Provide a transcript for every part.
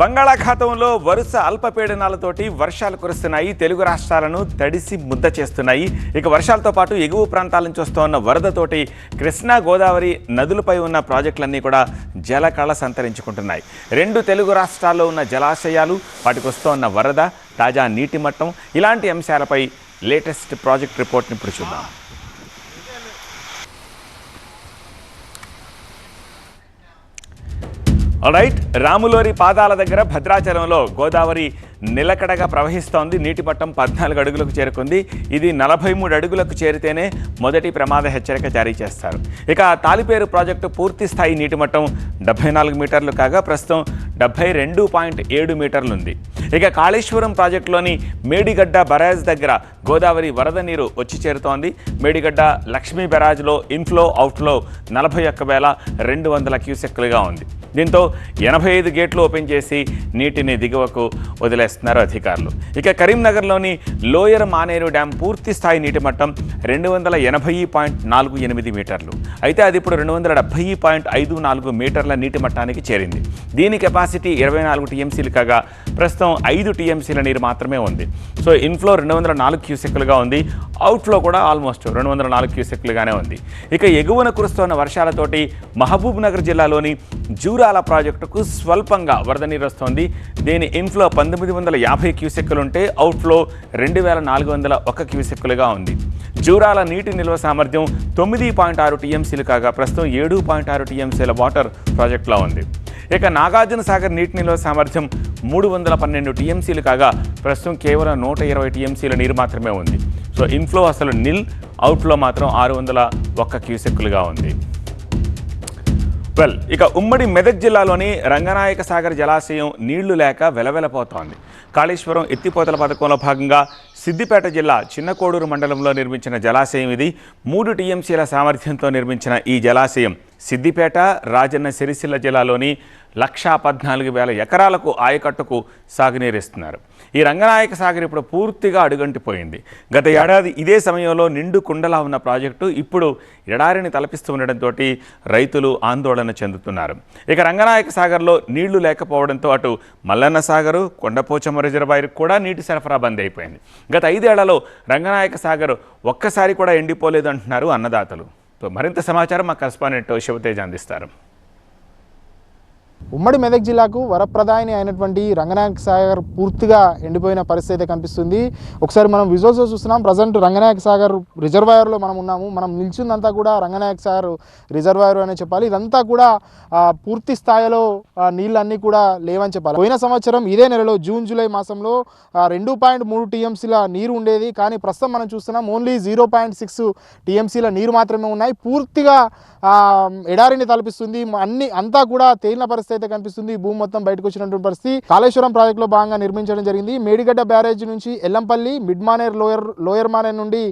బంగాళాఖాతంలో వరుస అల్పపీడనాలతోటి వర్షాలు కురుస్తున్నాయి. తెలుగు రాష్ట్రాలను తడిసి ముద్ద చేస్తున్నాయి. ఇక వర్షాలతో పాటు ఎగువ ప్రాంతాల నుంచి వస్తున్న వరదతోటి కృష్ణా గోదావరి నదులపై ఉన్న ప్రాజెక్టులన్నీ కూడా జలకళ సంతరించుకుంటున్నాయి. రెండు తెలుగు రాష్ట్రాల్లో ఉన్న జలాశయాలు వాటికి వస్తున్న వరద తాజా నీటి మట్టం ఇలాంటి అంశాలపై లేటెస్ట్ ప్రాజెక్ట్ రిపోర్ట్ని ఇప్పుడు చూద్దాం. రైట్ రాములోరి పాదాల దగ్గర భద్రాచలంలో గోదావరి నిలకడగా ప్రవహిస్తోంది. నీటి మట్టం పద్నాలుగు అడుగులకు చేరుకుంది. ఇది నలభై మూడు అడుగులకు చేరితేనే మొదటి ప్రమాద హెచ్చరిక జారీ చేస్తారు. ఇక తాలిపేరు ప్రాజెక్టు పూర్తి స్థాయి నీటి మట్టం డెబ్బై నాలుగు మీటర్లు కాగా ప్రస్తుతం డెబ్బై రెండు పాయింట్ ఏడు మీటర్లు ఉంది. ఇక కాళేశ్వరం ప్రాజెక్టులోని మేడిగడ్డ బరాజ్ దగ్గర గోదావరి వరద నీరు వచ్చి చేరుతోంది. మేడిగడ్డ లక్ష్మీ బరాజ్లో ఇన్ఫ్లో అవుట్లో నలభై ఒక్క వేల రెండు వందల క్యూసెక్లుగా ఉంది. దీంతో ఎనభై ఐదు గేట్లు ఓపెన్ చేసి నీటిని దిగువకు వదిలేస్తున్నారు అధికారులు. ఇక కరీంనగర్లోని లోయర్ మానేరు డ్యాం పూర్తి స్థాయి నీటి మట్టం రెండు వందల ఎనభై పాయింట్ నాలుగు ఎనిమిది మీటర్లు. అయితే అది ఇప్పుడు రెండు వందల డెబ్బై పాయింట్ ఐదు నాలుగు మీటర్ల నీటి మట్టానికి చేరింది. దీని కెపాసిటీ ఇరవై నాలుగు టీఎంసీలు కాగా ప్రస్తుతం ఐదు టీఎంసీల నీరు మాత్రమే ఉంది. సో ఇన్ఫ్లో రెండు వందల నాలుగు క్యూసెక్లుగా ఉంది. అవుట్లో కూడా ఆల్మోస్ట్ రెండు వందల నాలుగు క్యూసెక్లుగానే ఉంది. ఇక ఎగువన కురుస్తున్న వర్షాలతోటి మహబూబ్ నగర్ జిల్లాలోని జూరాల ప్రాజెక్టుకు స్వల్పంగా వరద నీరు వస్తోంది దీని ఇన్ఫ్లో పంతొమ్మిది వందల యాభై క్యూసెక్కులు ఉంటే అవుట్ఫ్లో రెండు వేల నాలుగు వందల ఒక క్యూసెక్కులుగా ఉంది. జూరాల నీటి నిల్వ సామర్థ్యం తొమ్మిది పాయింట్ ఆరు టీఎంసీలు కాగా ప్రస్తుతం ఏడు పాయింట్ ఆరు టీఎంసీల వాటర్ ప్రాజెక్టులో ఉంది. ఇక నాగార్జున సాగర్ నీటి నిల్వ సామర్థ్యం మూడు వందల పన్నెండు టీఎంసీలు కాగా ప్రస్తుతం కేవలం నూట ఇరవై టీఎంసీల నీరు మాత్రమే ఉంది. సో ఇన్ఫ్లో అసలు నిల్ అవుట్ఫ్లో మాత్రం ఆరు వందల ఒక్క క్యూసెక్కులుగా ఉంది. వెల్ ఇక ఉమ్మడి మెదక్ జిల్లాలోని రంగనాయక సాగర్ జలాశయం నీళ్ళు లేక వెలవెలపోతోంది. కాళేశ్వరం ఎత్తిపోతల పథకంలో భాగంగా సిద్దిపేట జిల్లా చిన్నకోడూరు మండలంలో నిర్మించిన జలాశయం ఇది. మూడు టీఎంసీల సామర్థ్యంతో నిర్మించిన ఈ జలాశయం సిద్దిపేట రాజన్న సిరిసిల్ల జిల్లాలోని లక్షా పద్నాలుగు వేల ఎకరాలకు ఆయకట్టుకు సాగునీరిస్తున్నారు. ఈ రంగనాయక సాగర్ ఇప్పుడు పూర్తిగా అడుగంటిపోయింది. గత ఏడాది ఇదే సమయంలో నిండు కుండలా ఉన్న ప్రాజెక్టు ఇప్పుడు ఎడారిని తలపిస్తూ ఉండడంతో రైతులు ఆందోళన చెందుతున్నారు. ఇక రంగనాయక సాగర్లో నీళ్ళు లేకపోవడంతో అటు మల్లన్న సాగరు కొండపోచమ్మ రిజర్వాయర్ కూడా నీటి సరఫరా బంద్ అయిపోయింది. గత ఐదేళ్ళలో రంగనాయక సాగర్ ఒక్కసారి కూడా ఎండిపోలేదు అంటున్నారు అన్నదాతలు. మరింత సమాచారం మా కరస్పాండెంట్ శివతేజ్ అందిస్తారు. ఉమ్మడి మెదక్ జిల్లాకు వరప్రదాయని అయినటువంటి రంగనాయక సాగర్ పూర్తిగా ఎండిపోయిన పరిస్థితి అయితే కనిపిస్తుంది. ఒకసారి మనం విజువల్స్లో చూస్తున్నాం. ప్రజెంట్ రంగనాయక సాగర్ రిజర్వాయర్లో మనం ఉన్నాము. మనం నిలిచిందంతా కూడా రంగనాయక సాగర్ రిజర్వాయర్ అనే చెప్పాలి. ఇదంతా కూడా పూర్తి స్థాయిలో నీళ్ళన్నీ కూడా లేవని చెప్పాలి. పోయిన సంవత్సరం ఇదే నెలలో జూన్ జూలై మాసంలో రెండు పాయింట్ మూడు టీఎంసీల నీరు ఉండేది. కానీ ప్రస్తుతం మనం చూస్తున్నాం ఓన్లీ జీరో పాయింట్ సిక్స్ టీఎంసీల నీరు మాత్రమే ఉన్నాయి. పూర్తిగా ఎడారిని తలపిస్తుంది. అన్ని అంతా కూడా తేలిన పరిస్థితి అయితే కనిపిస్తుంది. భూమి మొత్తం బయటకు వచ్చినటువంటి పరిస్థితి. కాళేశ్వరం ప్రాజెక్టులో భాగంగా నిర్మించడం జరిగింది. మేడిగడ్డ బ్యారేజ్ నుంచి Yellampalli mid Maner lower lower Maner నుండి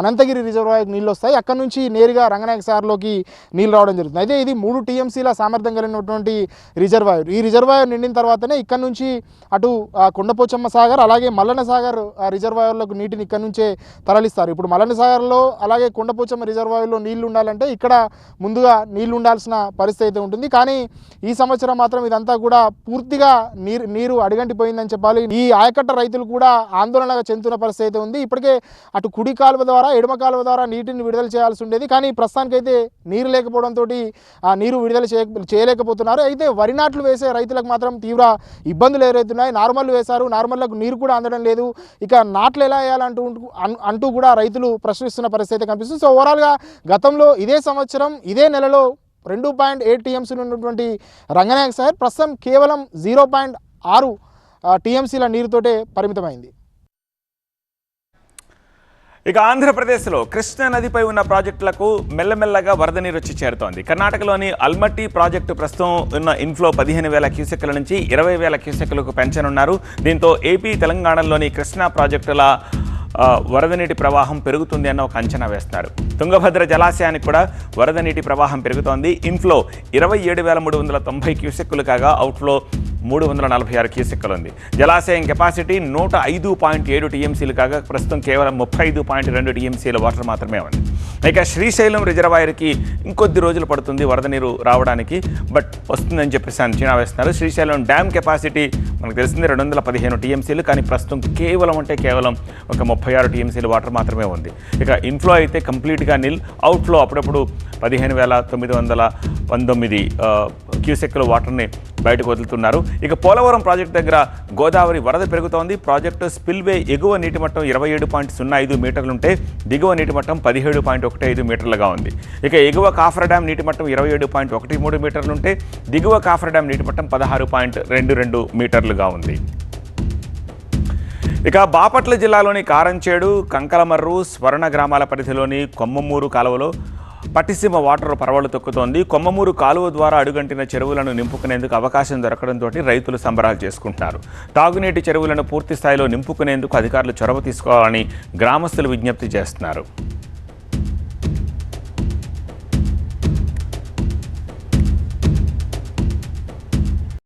అనంతగిరి రిజర్వాయర్ నీళ్ళు వస్తాయి. అక్కడ నుంచి నేరుగా రంగనాయక సార్లోకి నీళ్ళు రావడం జరుగుతుంది. అయితే ఇది మూడు టీఎంసీల సామర్థ్యం కలిగినటువంటి రిజర్వాయర్. ఈ రిజర్వాయర్ నిండిన తర్వాతనే ఇక్కడ నుంచి అటు కొండపోచమ్మ సాగర్ అలాగే మల్లన సాగర్ రిజర్వాయర్లకు నీటిని ఇక్కడ నుంచే తరలిస్తారు. ఇప్పుడు మల్లన సాగర్లో అలాగే కొండపోచమ్మ రిజర్వాయర్లో నీళ్ళు ఉండాలంటే ఇక్కడ ముందుగా నీళ్ళు ఉండాల్సిన పరిస్థితి అయితే ఉంటుంది. కానీ ఈ సంవత్సరం మాత్రం ఇదంతా కూడా పూర్తిగా నీరు నీరు అడిగంటిపోయిందని చెప్పాలి. ఈ ఆయకట్ట రైతులు కూడా ఆందోళనగా చెందుతున్న పరిస్థితి అయితే ఉంది. ఇప్పటికే అటు కుడి కాలువ ద్వారా ఎడమ కాలువ ద్వారా నీటిని విడుదల చేయాల్సి ఉండేది. కానీ ప్రస్తుతానికైతే నీరు లేకపోవడంతో ఆ నీరు విడుదల చేయ చేయలేకపోతున్నారు. అయితే వరి నాట్లు వేసే రైతులకు మాత్రం తీవ్ర ఇబ్బందులు ఎదురవుతున్నాయి నార్మల్ వేశారు. నార్మల్లకు నీరు కూడా అందడం లేదు. ఇక నాట్లు ఎలా వేయాలంటూ అన్- అంటూ కూడా రైతులు ప్రశ్నిస్తున్న పరిస్థితి అయితే కనిపిస్తుంది. సో ఓవరాల్గా గతంలో ఇదే సంవత్సరం ఇదే నెలలో రెండు పాయింట్ ఎయిట్ టీఎంసీలు ఉన్నటువంటి రంగనాయక సార్ ప్రస్తుతం కేవలం జీరో పాయింట్ ఆరు టీఎంసీల నీరుతోటే పరిమితమైంది. ఇక ఆంధ్రప్రదేశ్లో కృష్ణా నదిపై ఉన్న ప్రాజెక్టులకు మెల్లమెల్లగా వరద నీరు వచ్చి చేరుతోంది. కర్ణాటకలోని అల్మట్టి ప్రాజెక్టు ప్రస్తుతం ఉన్న ఇన్ఫ్లో పదిహేను వేల క్యూసెక్ల నుంచి ఇరవై వేల క్యూసెక్లకు పెంచనున్నారు. దీంతో ఏపీ తెలంగాణలోని కృష్ణా ప్రాజెక్టుల వరద నీటి ప్రవాహం పెరుగుతుంది అన్న ఒక అంచనా వేస్తున్నారు. తుంగభద్ర జలాశయానికి కూడా వరద నీటి ప్రవాహం పెరుగుతోంది. ఇన్ఫ్లో ఇరవై ఏడు వేల మూడు వందల తొంభై క్యూసెక్కులు కాగా అవుట్ఫ్లో మూడు వందల నలభై ఆరు క్యూసెక్కులు ఉంది జలాశయం కెపాసిటీ నూట ఐదు పాయింట్ ఏడు టీఎంసీలు కాగా ప్రస్తుతం కేవలం ముప్పై ఐదు పాయింట్ రెండు టీఎంసీల వాటర్ మాత్రమే ఉంది. ఇక శ్రీశైలం రిజర్వాయర్కి ఇంకొద్ది రోజులు పడుతుంది వరద నీరు రావడానికి బట్ వస్తుందని చెప్పేసి అంచనా వేస్తున్నారు. శ్రీశైలం డ్యామ్ కెపాసిటీ మనకు తెలిసింది రెండు వందల పదిహేను టీఎంసీలు కానీ ప్రస్తుతం కేవలం అంటే కేవలం ఒక ముప్పై ఆరు టీఎంసీల వాటర్ మాత్రమే ఉంది. ఇక ఇన్ఫ్లో అయితే కంప్లీట్గా నిల్ అవుట్ఫ్లో అప్పుడప్పుడు పదిహేను వేల తొమ్మిది వందల పంతొమ్మిది క్యూసెక్కుల వాటర్ని బయటకు వదులుతున్నారు. ఇక పోలవరం ప్రాజెక్టు దగ్గర గోదావరి వరద పెరుగుతోంది. ప్రాజెక్టు స్పిల్వే ఎగువ నీటి మట్టం ఇరవై ఏడు పాయింట్ సున్నా ఐదు మీటర్లుంటే దిగువ నీటి మట్టం పదిహేడు పాయింట్ ఒకటి ఐదు మీటర్లుగా ఉంది. ఇక ఎగువ కాఫర్ డ్యామ్ నీటి మట్టం ఇరవై ఏడు పాయింట్ ఒకటి మూడు మీటర్లుంటే దిగువ కాఫర్ డ్యామ్ నీటి మట్టం పదహారు పాయింట్ రెండు రెండు మీటర్లుగా ఉంది. ఇక బాపట్ల జిల్లాలోని కారంచేడు కంకలమర్రు స్వర్ణ గ్రామాల పరిధిలోని కొమ్మమూరు కాలువలో పట్టిసీమ వాటర్ పరవళ్ళు తొక్కుతోంది. కొమ్మమూరు కాలువ ద్వారా అడుగంటిన చెరువులను నింపుకునేందుకు అవకాశం దొరకడంతో రైతులు సంబరాలు చేసుకుంటున్నారు. తాగునీటి చెరువులను పూర్తి స్థాయిలో నింపుకునేందుకు అధికారులు చొరవ తీసుకోవాలని గ్రామస్తులు విజ్ఞప్తి చేస్తున్నారు.